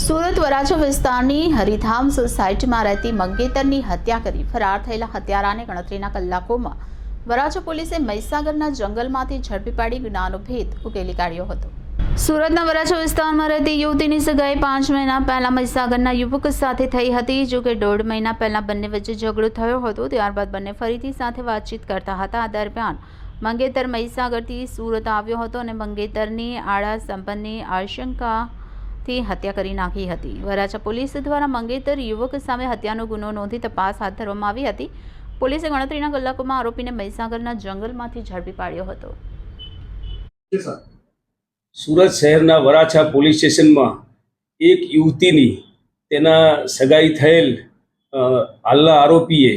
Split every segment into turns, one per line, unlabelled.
સુરત વરાછા વિસ્તારની હરિધામ સોસાયટીમાં રહેતી મંગેતરની હત્યા કરી. ફરાર થયેલા હત્યારાને ગણતરીના કલાકોમાં વરાછા પોલીસે મહીસાગરના જંગલમાંથી ઝડપી પાડી ગુનાનો ભેદ ઉકેલી કાઢ્યો હતો. સુરતના વરાછા વિસ્તારમાં રહેતી યુવતીની સગાઈ પાંચ મહિના પહેલા મહીસાગરના યુવક સાથે થઈ હતી. જો કે દોઢ મહિના પહેલા બંને વચ્ચે ઝઘડો થયો હતો. ત્યારબાદ બંને ફરીથી સાથે વાતચીત કરતા હતા. આ દરમિયાન મંગેતર મહીસાગરથી સુરત આવ્યો હતો અને મંગેતરની આડા સંબંધની આશંકાથી હત્યા કરી નાખી હતી. વરાછા પોલીસ દ્વારા મંગેતર યુવક સામે હત્યાનો ગુનો નોંધી તપાસ હાથ ધરવામાં આવી હતી. પોલીસે ગણતરીના કલાકોમાં આરોપીને મહીસાગરના જંગલમાંથી ઝડપી પાડ્યો હતો.
સુરત શહેરના વરાછા પોલીસ સ્ટેશનમાં એક યુવતીની તેના સગાઈ થયેલ હાલના આરોપીએ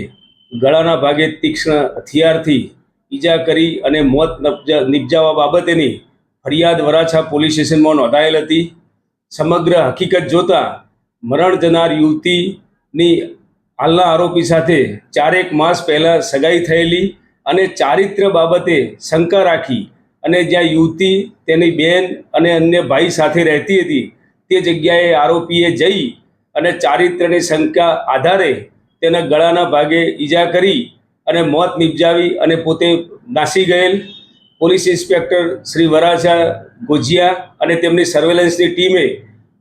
ગળાના ભાગે તીક્ષ્ણ હથિયારથી ઈજા કરી અને મોત નપજા- નિપજાવવા બાબતેની ફરિયાદ વરાછા પોલીસ સ્ટેશનમાં નોંધાયેલ હતી. સમગ્ર હકીકત જોતા મરણ જનાર યુવતીની હાલના આરોપી સાથે ચારેક માસ પહેલાં સગાઈ થયેલી અને ચારિત્ર બાબતે શંકા રાખી અને જ્યાં યુવતી તેની બેન અને અન્ય ભાઈ સાથે રહેતી હતી, તે જગ્યાએ આરોપીએ જઈ અને ચારિત્રની શંકા આધારે તેના ગળાના ભાગે ઈજા કરી અને મોત નિપજાવી અને પોતે નાસી ગયેલ. પોલીસ ઇન્સ્પેક્ટર શ્રી વરાછા ગોજિયા અને તેમની સર્વેલન્સની ટીમે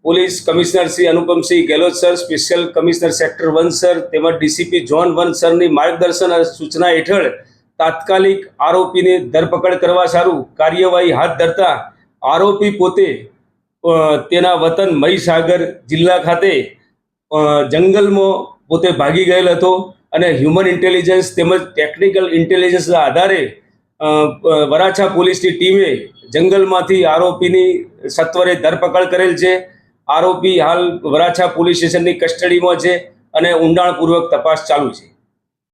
police commissioner Shri Anupamsinh Gehlot sir, special commissioner sector one sir તેમજ ડીસીપી જોન વન સરની માર્ગદર્શન સૂચના હેઠળ તાત્કાલિક આરોપીને ધરપકડ કરવા સારું કાર્યવાહી હાથ ધરતા આરોપી પોતે તેના વતન મહીસાગર જિલ્લા ખાતે જંગલમાં પોતે ભાગી ગયેલ હતો અને હ્યુમન ઇન્ટેલિજન્સ તેમજ ટેકનિકલ ઇન્ટેલિજન્સના આધારે વરાછા પોલીસની ટીમે જંગલમાંથી આરોપીની સત્વરે ધરપકડ કરેલ છે. આરોપી હાલ વરાછા પોલીસ સ્ટેશનની કસ્ટડીમાં છે અને ઊંડાણપૂર્વક તપાસ ચાલુ છે.